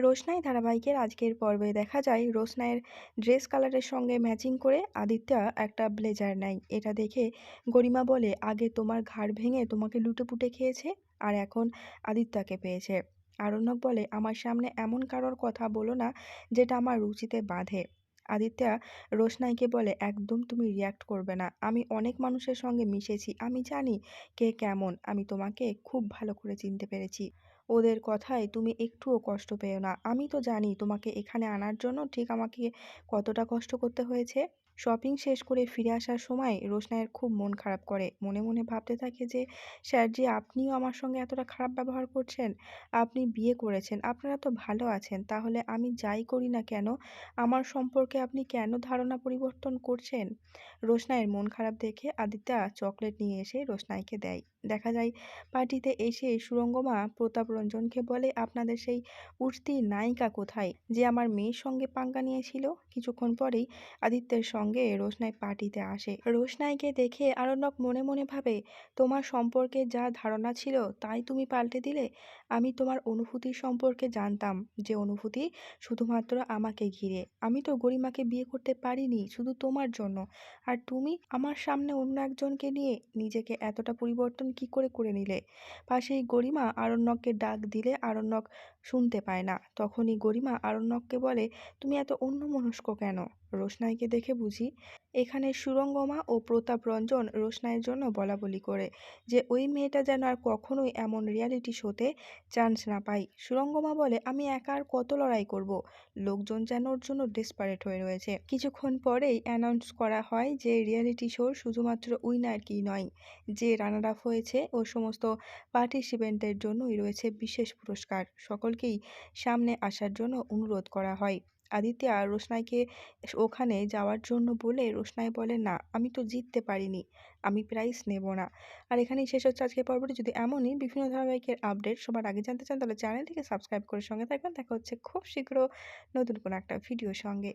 রোশনাই ধারাবাহিকের আজকের পর্বে দেখা যায়, রোশনাইয়ের ড্রেস কালারের সঙ্গে ম্যাচিং করে আদিত্যা একটা ব্লেজার নেয়। এটা দেখে গরিমা বলে, আগে তোমার ঘাড় ভেঙে তোমাকে লুটেপুটে খেয়েছে, আর এখন আদিত্যাকে পেয়েছে। আরণ্যক বলে, আমার সামনে এমন কারোর কথা বলো না যেটা আমার রুচিতে বাঁধে। আদিত্যা রোশনাইকে বলে, একদম তুমি রিয়াক্ট করবে না। আমি অনেক মানুষের সঙ্গে মিশেছি। আমি জানি কে কেমন। আমি তোমাকে খুব ভালো করে চিনতে পেরেছি। ওদের কথায় তুমি একটুও কষ্ট পেও না। আমি তো জানি তোমাকে এখানে আনার জন্য ঠিক আমাকে কতটা কষ্ট করতে হয়েছে। শপিং শেষ করে ফিরে আসার সময় রোশনাইয়ের খুব মন খারাপ করে। মনে মনে ভাবতে থাকে যে স্যারজি আপনিও আমার সঙ্গে এতটা খারাপ ব্যবহার করছেন? আপনি বিয়ে করেছেন, আপনারা তো ভালো আছেন। তাহলে আমি যাই করি না কেন? আমার সম্পর্কে আপনি কেন ধারণা পরিবর্তন করছেন? রোশনাইয়ের মন খারাপ দেখে আদিত্যা চকলেট নিয়ে এসে রোশনাইকে দেয়। দেখা যায়, পার্টিতে এসে সুরঙ্গমা প্রতাপ রঞ্জনকে বলে, আপনাদের সেই উঠতি নায়িকা কোথায়? যে আমার মেয়ের সঙ্গে পাঙ্গা নিয়েছিল? কিছুক্ষণ পরেই আদিত্যের সঙ্গে রোশনাই পার্টিতে আসে। রোশনাইকে দেখে আরণ্যক মনে মনে ভাবে, তোমার সম্পর্কে যা ধারণা ছিল তাই তুমি পাল্টে দিলে? আমি তোমার অনুভূতির সম্পর্কে জানতাম যে অনুভূতি শুধুমাত্র আমাকে ঘিরে। আমি তো গরিমাকে বিয়ে করতে পারিনি, শুধু তোমার জন্য। আর তুমি আমার সামনে অন্য একজনকে নিয়ে নিজেকে এতটা পরিবর্তন কি করে করে নিলে? পাশেই গরিমা আরণ্যককে ডাক দিলে আরণ্যক শুনতে পায় না। তখনই গরিমা আরণ্যককে বলে, তুমি এত অন্যমনস্ক কেন? রোশনাইকে দেখে বুঝি এখানে সুরঙ্গমা ও প্রতাপ রঞ্জন রোশনাইয়ের জন্য বলা বলি করে যে, ওই মেয়েটা যেন আর কখনোই এমন রিয়ালিটি শোতে চান্স না পাই সুরঙ্গমা বলে, আমি একা আর কত লড়াই করব? লোকজন যেন ওর জন্য ডেসপারেট হয়ে রয়েছে। কিছুক্ষণ পরেই অ্যানাউন্স করা হয় যে রিয়ালিটি শোর শুধুমাত্র উইনার কি নয়, যে রানার আপ হয়েছে ও সমস্ত পার্টিসিপেন্টের জন্যই রয়েছে বিশেষ পুরস্কার। সকলকেই সামনে আসার জন্য অনুরোধ করা হয়। আদিত্যা রোশনাইকে ওখানে যাওয়ার জন্য বলে রোশনাই বলে, না, আমি তো জিততে পারিনি, আমি প্রাইজ নেব না। আর এখানেই শেষ হচ্ছে আজকের পর্বটি। যদি এমনই বিভিন্ন ধারাবাহিকের আপডেট সবার আগে জানতে চান, তাহলে চ্যানেলটিকে সাবস্ক্রাইব করে সঙ্গে থাকবেন। দেখা হচ্ছে খুব শীঘ্র নতুন কোনো একটা ভিডিওর সঙ্গে।